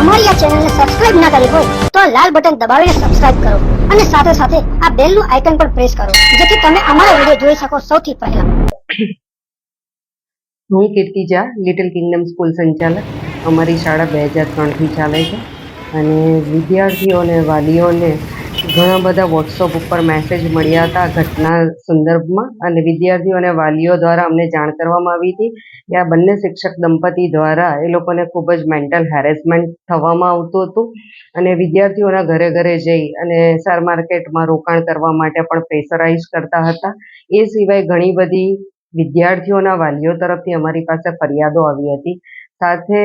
અમારી આ ચેનલને સબસ્ક્રાઇબ ના કરી હોય તો આ લાલ બટન દબાવીને સબસ્ક્રાઇબ કરો અને સાથે સાથે આ બેલનું આઇકન પણ પ્રેસ કરો, જેથી તમે અમારા વીડિયો જોઈ શકો સૌથી પહેલા. હું કીર્તિજા લિટલ કિંગડમ સ્કૂલ સંચાલક. અમારી શાળા બે હજાર ત્રણથી ચાલે છે અને વિદ્યાર્થીઓને, વાલીઓને ઘણા બધા વોટ્સઅપ ઉપર મેસેજ મળ્યા હતા ઘટના સંદર્ભમાં અને વિદ્યાર્થીઓ અને વાલીઓ દ્વારા અમને જાણ કરવામાં આવી હતી કે આ બંને શિક્ષક દંપતી દ્વારા એ લોકોને ખૂબ જ મેન્ટલ હેરેસમેન્ટ થવામાં આવતું હતું અને વિદ્યાર્થીઓના ઘરે ઘરે જઈ અને શેર માર્કેટમાં રોકાણ કરવા માટે પણ પ્રેશરાઇઝ કરતા હતા. એ સિવાય ઘણી બધી વિદ્યાર્થીઓના વાલીઓ તરફથી અમારી પાસે ફરિયાદો આવી હતી સાથે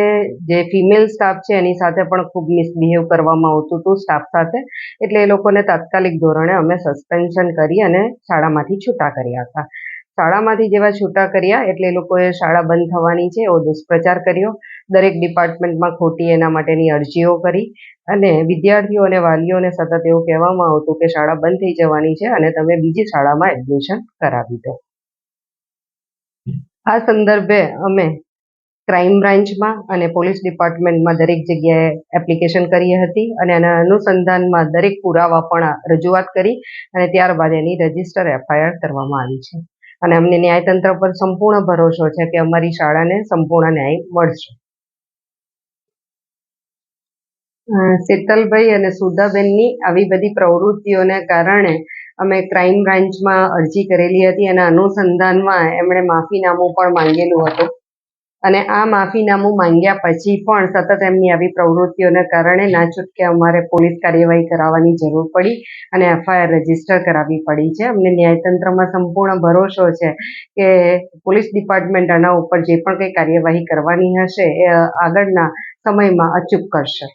જે ફિમેલ સ્ટાફ છે, એની સાથે પણ ખૂબ મિસબિહેવ કરવામાં આવતું હતું સ્ટાફ સાથે. એટલે એ લોકોને તાત્કાલિક ધોરણે અમે સસ્પેન્શન કરી અને શાળામાંથી છૂટા કર્યા હતા. શાળામાંથી જેવા છૂટા કર્યા, એટલે એ લોકોએ શાળા બંધ થવાની છે, એવો દુષ્પ્રચાર કર્યો. દરેક ડિપાર્ટમેન્ટમાં ખોટી એના માટેની અરજીઓ કરી અને વિદ્યાર્થીઓ અને વાલીઓને સતત એવું કહેવામાં આવતું કે શાળા બંધ થઈ જવાની છે અને તમે બીજી શાળામાં એડમિશન કરાવી દો. આ સંદર્ભે અમે ક્રાઇમ બ્રાન્ચમાં અને પોલીસ ડિપાર્ટમેન્ટમાં દરેક જગ્યાએ એપ્લિકેશન કરી હતી અને એના અનુસંધાનમાં દરેક પુરાવા પણ રજૂઆત કરી અને ત્યારબાદ એની રજિસ્ટર એફઆઈઆર કરવામાં આવી છે. અને અમને ન્યાયતંત્ર પર સંપૂર્ણ ભરોસો છે કે અમારી શાળાને સંપૂર્ણ ન્યાય મળશે. શીતલભાઈ અને સુધાબેનની આવી બધી પ્રવૃત્તિઓને કારણે અમે ક્રાઇમ બ્રાન્ચમાં અરજી કરેલી હતી. અને અનુસંધાનમાં એમણે માફીનામું પણ માંગેલું હતું. અને આ માફીનામું માંગ્યા પછી પણ સતત એમની આવી પ્રવૃત્તિઓને કારણે ના છૂટકે અમારે પોલીસ કાર્યવાહી કરાવવાની જરૂર પડી અને એફઆઈઆર રજિસ્ટર કરાવવી પડી છે. અમને ન્યાયતંત્રમાં સંપૂર્ણ ભરોસો છે કે પોલીસ ડિપાર્ટમેન્ટ આના ઉપર જે પણ કંઈ કાર્યવાહી કરવાની હશે એ આગળના સમયમાં અચૂક કરશે.